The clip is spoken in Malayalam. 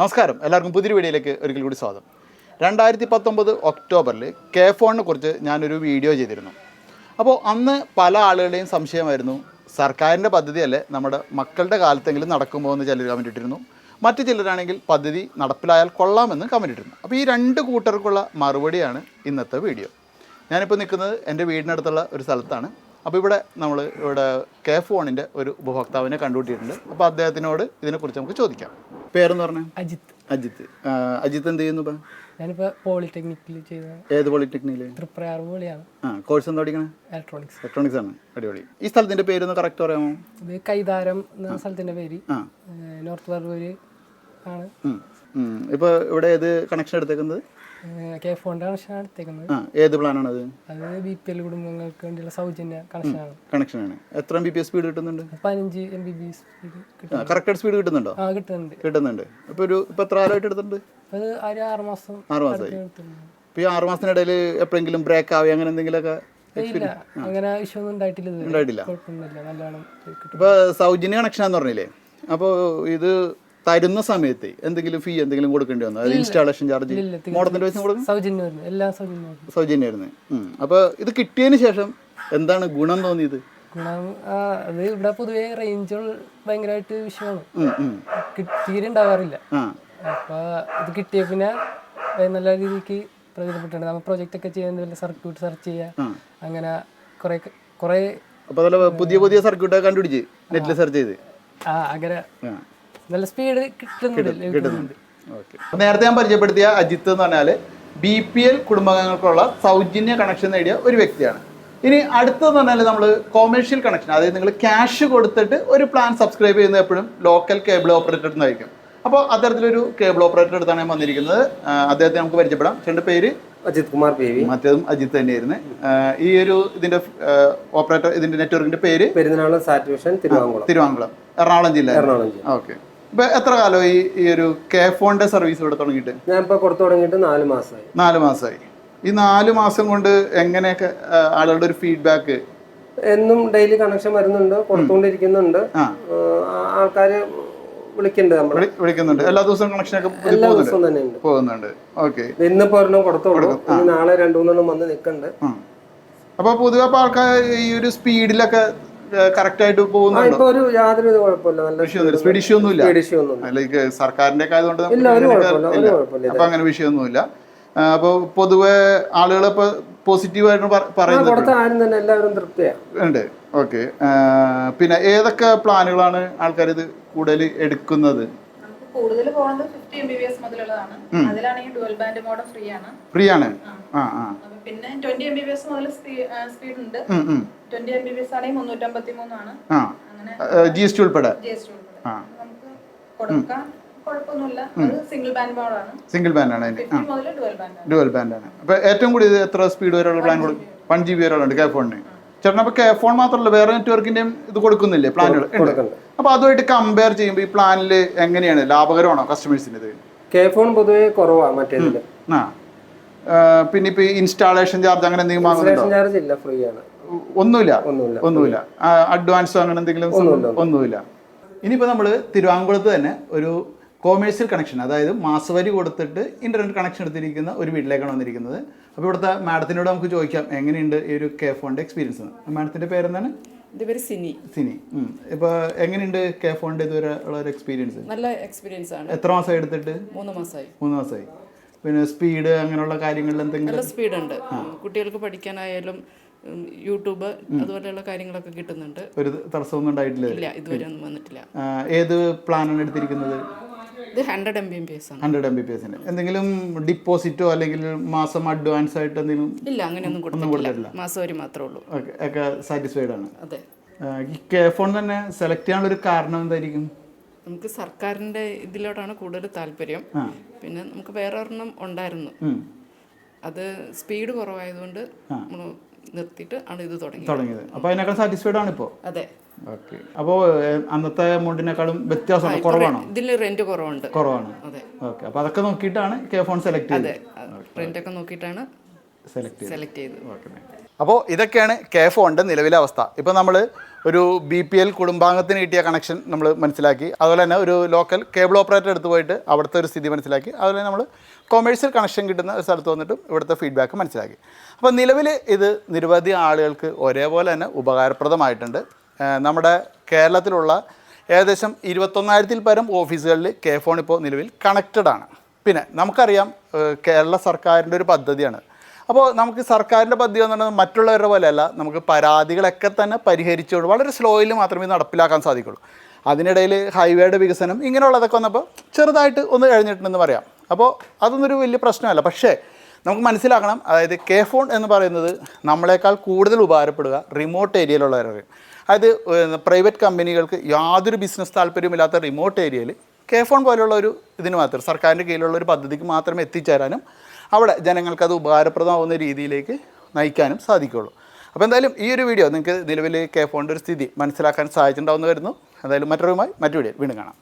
നമസ്കാരം. എല്ലാവർക്കും പുതിയൊരു വീഡിയോയിലേക്ക് ഒരിക്കൽ കൂടി സ്വാഗതം. രണ്ടായിരത്തി പത്തൊമ്പത് ഒക്ടോബറിൽ കെ ഫോണിനെ കുറിച്ച് ഞാനൊരു വീഡിയോ ചെയ്തിരുന്നു. അപ്പോൾ അന്ന് പല ആളുകളുടെയും സംശയമായിരുന്നു. സർക്കാരിന്റെ പദ്ധതിയല്ലേ നമ്മുടെ മക്കളുടെ കാലത്തെങ്കിലും നടക്കുമ്പോൾ എന്ന് ചിലർ കമന്റ് ഇട്ടിരുന്നു. മറ്റു ചിലരാണെങ്കിൽ പദ്ധതി നടപ്പിലായാൽ കൊള്ളാമെന്ന് കമന്റ് ഇട്ടിരുന്നു. അപ്പോൾ ഈ രണ്ട് കൂട്ടർക്കുള്ള മറുപടിയാണ് ഇന്നത്തെ വീഡിയോ. ഞാനിപ്പോൾ നിൽക്കുന്നത് എന്റെ വീടിനടുത്തുള്ള ഒരു സ്ഥലത്താണ്. അപ്പോൾ ഇവിടെ നമ്മൾ ഇവിടെ കെ ഫോണിന്റെ ഒരു ഉപഭോക്താവിനെ കണ്ടുപിട്ടിട്ടുണ്ട് അപ്പോൾ അദ്ദേഹത്തിനോട് ഇതിനെക്കുറിച്ച് നമുക്ക് ചോദിക്കാം. പേരെന്ന് പറഞ്ഞാൽ അജിത്ത്. അജിത്ത്. അജിത് അജിത്ത് എന്ത് ചെയ്യുന്നു ഇപ്പം? ഞാനിപ്പോൾ പോളിടെക്നിക്കിൽ ചെയ്ത ഏത് പോളിടെക്നിക്കിൽ തൃപ്രയാർ പോളിയാണ്. ആ കോഴ്സ് എന്താ പഠിക്കണേ? ഇലക്ട്രോണിക്സ് ഇലക്ട്രോണിക്സ് ആണ്. അടിപൊളി. ഈ സ്ഥലത്തിന്റെ പേരൊന്ന് കറക്റ്റ് പറയാമോ? ഇത് കൈതാരം എന്ന സ്ഥലത്തിന്റെ പേര്. നോർത്ത് ബർവൂര് ആണ്. ഇപ്പൊ ഇവിടെ ഏത് കണക്ഷൻ എടുത്തേക്കുന്നത്? കെ ഫോണിന്റെ ആണ് എടുത്തേക്കുന്നത്. ആ ഏത് പ്ലാനാണ് അത്? ബി പി എൽ കുടുംബങ്ങൾക്ക് വേണ്ടിയുള്ള സൗജന്യ കണക്ഷനാണ് കണക്ഷനാണ് എത്ര ബി പി എസ് സ്പീഡ് കിട്ടുന്നുണ്ട്? പതിനഞ്ച് എം ബി ബി സ്പീഡ് കിട്ടും കറക്റ്റ് സ്പീഡ് കിട്ടുന്നുണ്ടോ? ആ കിട്ടുന്നുണ്ട്. കിട്ടുന്നുണ്ട്. ഇപ്പൊ ഒരു ഇപ്പൊ എത്ര കാലമായിട്ട് എടുത്തിട്ടുണ്ട്? അത് ഒരു ആറ് മാസം ആറ് മാസമായി. ഇപ്പൊ ഈ ആറ് മാസത്തിനിടയിൽ എപ്പോഴെങ്കിലും ബ്രേക്ക് ആവുക അങ്ങനെ എന്തെങ്കിലുമൊക്കെ അങ്ങനെ വിഷയമൊന്നും ഉണ്ടായിട്ടില്ല ഉണ്ടായിട്ടില്ല. ഇപ്പൊ സൗജന്യ കണക്ഷനാന്ന് പറഞ്ഞില്ലേ? അപ്പോൾ ഇത് തരുന്ന സമയത്ത് എന്തെങ്കിലും ഫീ എന്തെങ്കിലും കൊടുക്കേണ്ടി വന്നു? അതായത് ഇൻസ്റ്റാളേഷൻ ചാർജ് മോഡത്തിന്റെ പൈസ കൊടുക്കും? സൗജന്യമായിരുന്നു. അപ്പൊ അപ്പോൾ ഇത് കിട്ടിയതിന് ശേഷം എന്താണ് ഗുണം തോന്നിയത്? ഗുണം അത് ഇവിടെ പൊതുവേ റേഞ്ചുകൾ ഭയങ്കരമായിട്ട് വിഷയമാണ്. തീരെ ഉണ്ടാവാറില്ല അപ്പൊ ഇത് കിട്ടിയ പിന്നെ നല്ല രീതിക്ക് പ്രയോജനപ്പെട്ടുണ്ട് നമ്മൾ പ്രോജക്റ്റ് ഒക്കെ ചെയ്യാൻ സർക്യൂട്ട് സെർച്ച് ചെയ്യുക അങ്ങനെ കുറെ കുറെ പുതിയ പുതിയ സർക്യൂട്ടൊക്കെ കണ്ടുപിടിച്ച് നെറ്റിൽ സെർച്ച് ചെയ്ത്. ആ അങ്ങനെ നല്ല സ്പീഡ് കിട്ടുന്നുണ്ട് കിട്ടുന്നുണ്ട്. ഓക്കെ. നേരത്തെ ഞാൻ പരിചയപ്പെടുത്തിയ അജിത്ത് എന്ന് പറഞ്ഞാൽ ബി പി എൽ കുടുംബാംഗങ്ങൾക്കുള്ള സൗജന്യ കണക്ഷൻ നേടിയ ഒരു വ്യക്തിയാണ്. ഇനി അടുത്തതെന്ന് പറഞ്ഞാൽ നമ്മൾ കൊമേഴ്ഷ്യൽ കണക്ഷൻ അതായത് നിങ്ങൾ ക്യാഷ് കൊടുത്തിട്ട് ഒരു പ്ലാൻ സബ്സ്ക്രൈബ് ചെയ്യുന്ന എപ്പോഴും ലോക്കൽ കേബിൾ ഓപ്പറേറ്റർ എന്നായിരിക്കും അപ്പോൾ അത്തരത്തിലൊരു കേബിൾ ഓപ്പറേറ്റർ അടുത്താണ് ഞാൻ വന്നിരിക്കുന്നത്. അദ്ദേഹത്തെ നമുക്ക് പരിചയപ്പെടാം. ചേട്ടന്റെ പേര്? അജിത് കുമാർ പി വി മറ്റേതും അജിത് തന്നെയായിരുന്നു. ഈ ഒരു ഇതിന്റെ ഓപ്പറേറ്റർ ഇതിന്റെ നെറ്റ്വർക്കിന്റെ പേര്? പെരുന്നാളം സാറ്റുവേഷൻ തിരുവാങ്കുളം. തിരുവാങ്കുളം. എറണാകുളം ജില്ല. എറണാകുളം ജില്ല. ഓക്കെ. ഇപ്പൊ എത്ര കാലമായി ഈ ഒരു കെ ഫോണിന്റെ സർവീസ് ഇവിടെ തുടങ്ങിയിട്ട്? ഞാൻ ഇപ്പൊ കൊടുത്തു തുടങ്ങിയിട്ട് നാല് മാസമായി. നാല് മാസമായി. ഈ നാല് മാസം കൊണ്ട് എങ്ങനെയൊക്കെ ആളുകളുടെ ഒരു ഫീഡ്ബാക്ക് എന്നും ഡെയിലി കണക്ഷൻ വരുന്നുണ്ട് കൊടുത്തുകൊണ്ടിരിക്കുന്നുണ്ട് ആൾക്കാര് വിളിക്കുന്നുണ്ട് വിളിക്കുന്നുണ്ട്. എല്ലാ ദിവസവും കണക്ഷൻ ഒക്കെ എല്ലാ ദിവസവും തന്നെ പോകുന്നുണ്ട്. ഓക്കെ ഇന്നിപ്പോ ഒരെണ്ണം കൊടുത്തോളൂ നാളെ രണ്ടു മൂന്നെണ്ണം വന്ന് നിൽക്കുന്നുണ്ട് അപ്പൊ പൊതുവെ ആൾക്കാർ ഈ ഒരു സ്പീഡിലൊക്കെ കറക്റ്റ് ആയിട്ട് പോകുന്നുണ്ടോ? ഇപ്പൊ ഒരു യാതൊരു ഇത് കുഴപ്പമില്ല. നല്ല വിഷയമൊന്നുമില്ല സ്പീഡ് ഇഷ്യൂ ഒന്നുമില്ല. ലൈക്ക് സർക്കാരിന്റെ ഒക്കെ ആയതുകൊണ്ട് അപ്പൊ അങ്ങനെ വിഷയമൊന്നുമില്ല അപ്പൊ പൊതുവെ ആളുകൾ ഇപ്പൊ പോസിറ്റീവ് ആയിട്ട് പറയുന്നുണ്ട്. പറയുന്നത് ആരും തന്നെ എല്ലാവരും തൃപ്തിയാണ് ഓക്കെ. പിന്നെ ഏതൊക്കെ പ്ലാനുകളാണ് ആൾക്കാർ ഇത് കൂടുതൽ എടുക്കുന്നത്? കൂടുതൽ പോകുന്നത് fifty M B B S മുതലുള്ളതാണ്. അതിലാണെങ്കിൽ ഡുവൽ ബാൻഡ് മോഡം ഫ്രീ ആണ് ഫ്രീ ആണ് ആ. ആ പിന്നെ twenty M B B S മുതൽ സ്പീഡ് ഉണ്ട്. Twenty M B B S ആണെങ്കിൽ മുന്നൂറ്റമ്പത്തി മൂന്നാണ് ജി എസ് ടി ഉൾപ്പെടെ? സിംഗിൾ ബാൻഡ് ആണ് ഡുവൽ ബാൻഡ് ആണ്. അപ്പൊ ഏറ്റവും കൂടി എത്ര സ്പീഡ് വരെയുള്ള പ്ലാൻ കൊടുക്കും വൺ ജി ബി വരെയുള്ള കെ ഫോണിന് ചേട്ടൻ അപ്പൊ കെ ഫോൺ മാത്രമല്ല വേറെ നെറ്റ്വർക്കിന്റെയും ഇത് കൊടുക്കുന്നില്ലേ പ്ലാനുകൾ അപ്പൊ അതുമായിട്ട് കമ്പയർ ചെയ്യുമ്പോൾ ഈ പ്ലാനിൽ എങ്ങനെയാണ്? ലാഭകരമാണോ കസ്റ്റമേഴ്സിന് ഇത് കെ ഫോൺ പൊതുവെ കുറവാണ് മറ്റേതിൽ. ആ. ആ, പിന്നെ ഇപ്പൊ ഇൻസ്റ്റാളേഷൻ ചാർജ് അങ്ങനെ എന്തെങ്കിലും വാങ്ങുന്നുണ്ടോ? ഇൻസ്റ്റലേഷൻ ചാർജ് ഇല്ല ഫ്രീ ആണ്. ഒന്നുമില്ല? ഒന്നുമില്ല ഒന്നുമില്ല. അഡ്വാൻസോ അങ്ങനെ എന്തെങ്കിലും ഒന്നുമില്ല ഇനിയിപ്പോൾ നമ്മൾ തിരുവാങ്കുളത്ത് തന്നെ ഒരു കോമേഴ്സ്യൽ കണക്ഷൻ അതായത് മാസവരി കൊടുത്തിട്ട് ഇന്റർനെറ്റ് കണക്ഷൻ എടുത്തിരിക്കുന്ന ഒരു വീട്ടിലേക്കാണ് വന്നിരിക്കുന്നത്. അപ്പോൾ ഇവിടുത്തെ മാഡത്തിനോട് നമുക്ക് ചോദിക്കാം എങ്ങനെയുണ്ട് ഈ ഒരു കെ ഫോണിന്റെ എക്സ്പീരിയൻസ് മാഡത്തിന്റെ പേരെന്താണ്? എന്റെ പേര് സിനി. സിനി. ഇപ്പോൾ എങ്ങനെയുണ്ട് കെ ഫോണിന്റെ ഇതുവരെ ഉള്ള ഒരു എക്സ്പീരിയൻസ് നല്ല എക്സ്പീരിയൻസ് ആണ്. എത്ര മാസമായി എടുത്തിട്ട്? മൂന്ന് മാസമായി മൂന്ന് മാസമായി പിന്നെ സ്പീഡ് അങ്ങനെയുള്ള കാര്യങ്ങളിൽ എന്തെങ്കിലും? നല്ല സ്പീഡുണ്ട് കുട്ടികൾക്ക് പഠിക്കാനായാലും യൂട്യൂബ് അതുപോലെയുള്ള കാര്യങ്ങളൊക്കെ കിട്ടുന്നുണ്ട്. ഒരു തടസ്സമൊന്നും ഉണ്ടായിട്ടില്ല? ഇല്ല ഇതുവരെ ഒന്നും വന്നിട്ടില്ല. ഏത് പ്ലാനാണ് എടുത്തിരിക്കുന്നത്? ഇത് hundred M B P S ആണ്. ഹൺഡ്രഡ് എം ബി പി എസിന് എന്തെങ്കിലും ഡിപ്പോസിറ്റോ അല്ലെങ്കിൽ മാസം അഡ്വാൻസ് ആയിട്ട് എന്തെങ്കിലും ഇല്ല അങ്ങനെയൊന്നും കൊടുത്തിട്ടില്ല. മാസം ഒരു മാത്രമേ ഉള്ളൂ. ഒക്കെ- സാറ്റിസ്ഫൈഡ് ആണ്. അതെ. ആ, ഈ കെ ഫോൺ തന്നെ സെലക്ട് ചെയ്യാനുള്ള ഒരു കാരണം എന്തായിരിക്കും? നമുക്ക് സർക്കാരിന്റെ ഇതിലോട്ടാണ് കൂടുതൽ താല്പര്യം. പിന്നെ നമുക്ക് വേറെ ഒരെണ്ണം ഉണ്ടായിരുന്നു. അത് സ്പീഡ് കുറവായതുകൊണ്ട് നമ്മൾ നിർത്തിയിട്ട് ആണ് ഇത് തുടങ്ങി തുടങ്ങിയത്. അപ്പോൾ അതിനേക്കാൾ സാറ്റിസ്ഫൈഡ് ആണ് ഇപ്പോൾ അതെ. ഓക്കെ. അപ്പോൾ അന്നത്തെ എമൗണ്ടിനേക്കാളും വ്യത്യാസമാണ് കുറവാണോ? ഇതിൽ റെന്റ് കുറവുണ്ട്. കുറവാണ്. ഓക്കെ. അപ്പോൾ അതൊക്കെ നോക്കിയിട്ടാണ് കെ ഫോൺ സെലക്ട് ചെയ്തത്. റെന്റ് ഒക്കെ നോക്കിയിട്ടാണ് സെലക്ട് സെലക്ട് ചെയ്ത് ഓക്കെ. അപ്പോൾ ഇതൊക്കെയാണ് കെ ഫോണിന്റെ നിലവിലെ അവസ്ഥ. ഇപ്പോൾ നമ്മൾ ഒരു ബി പി എൽ കുടുംബാംഗത്തിന് കിട്ടിയ കണക്ഷൻ നമ്മൾ മനസ്സിലാക്കി. അതുപോലെ തന്നെ ഒരു ലോക്കൽ കേബിൾ ഓപ്പറേറ്റർ എടുത്ത് പോയിട്ട് അവിടുത്തെ ഒരു സ്ഥിതി മനസ്സിലാക്കി. അതുപോലെ നമ്മൾ കൊമേഴ്സ്യൽ കണക്ഷൻ കിട്ടുന്ന ഒരു സ്ഥലത്ത് വന്നിട്ടും ഇവിടുത്തെ ഫീഡ്ബാക്ക് മനസ്സിലാക്കി. അപ്പോൾ നിലവിൽ ഇത് നിരവധി ആളുകൾക്ക് ഒരേപോലെ തന്നെ ഉപകാരപ്രദമായിട്ടുണ്ട്. നമ്മുടെ കേരളത്തിലുള്ള ഏകദേശം ഇരുപത്തൊന്നായിരത്തിൽ പരം ഓഫീസുകളിൽ കെ ഫോൺ ഇപ്പോൾ നിലവിൽ കണക്റ്റഡ് ആണ്. പിന്നെ നമുക്കറിയാം കേരള സർക്കാരിന്റെ ഒരു പദ്ധതിയാണ്. അപ്പോൾ നമുക്ക് സർക്കാരിന്റെ പദ്ധതി എന്ന് പറയുന്നത് മറ്റുള്ളവരുടെ പോലെയല്ല നമുക്ക് പരാതികളൊക്കെ തന്നെ പരിഹരിച്ചുകൊണ്ട് വളരെ സ്ലോയിൽ മാത്രമേ നടപ്പിലാക്കാൻ സാധിക്കുള്ളൂ. അതിനിടയിൽ ഹൈവേയുടെ വികസനം ഇങ്ങനെയുള്ളതൊക്കെ വന്നപ്പോൾ ചെറുതായിട്ട് ഒന്ന് കഴിഞ്ഞിട്ടുണ്ടെന്ന് പറയാം. അപ്പോൾ അതൊന്നും ഒരു വലിയ പ്രശ്നമല്ല. പക്ഷേ നമുക്ക് മനസ്സിലാക്കണം അതായത് കെ ഫോൺ എന്ന് പറയുന്നത് നമ്മളെക്കാൾ കൂടുതൽ ഉപകാരപ്പെടുക റിമോട്ട് ഏരിയയിലുള്ളവരാണ് അതായത് പ്രൈവറ്റ് കമ്പനികൾക്ക് യാതൊരു ബിസിനസ് താല്പര്യമില്ലാത്ത റിമോട്ട് ഏരിയയിൽ കെ ഫോൺ പോലുള്ള ഒരു ഇതിന് മാത്രം സർക്കാരിന്റെ കീഴിലുള്ള ഒരു പദ്ധതിക്ക് മാത്രം എത്തിച്ചേരാനും അവിടെ ജനങ്ങൾക്ക് ഉപകാരപ്രദമാവുന്ന രീതിയിലേക്ക് നയിക്കാനും സാധിക്കുകയുള്ളൂ അപ്പോൾ എന്തായാലും ഈ ഒരു വീഡിയോ നിങ്ങൾക്ക് നിലവിൽ കെ ഫോണിന്റെ ഒരു സ്ഥിതി മനസ്സിലാക്കാൻ സാധിച്ചിട്ടുണ്ടാവുന്ന വരുന്നു എന്തായാലും മറ്റൊരുമായി മറ്റു വീഡിയോ വീണ്ടും കാണാം.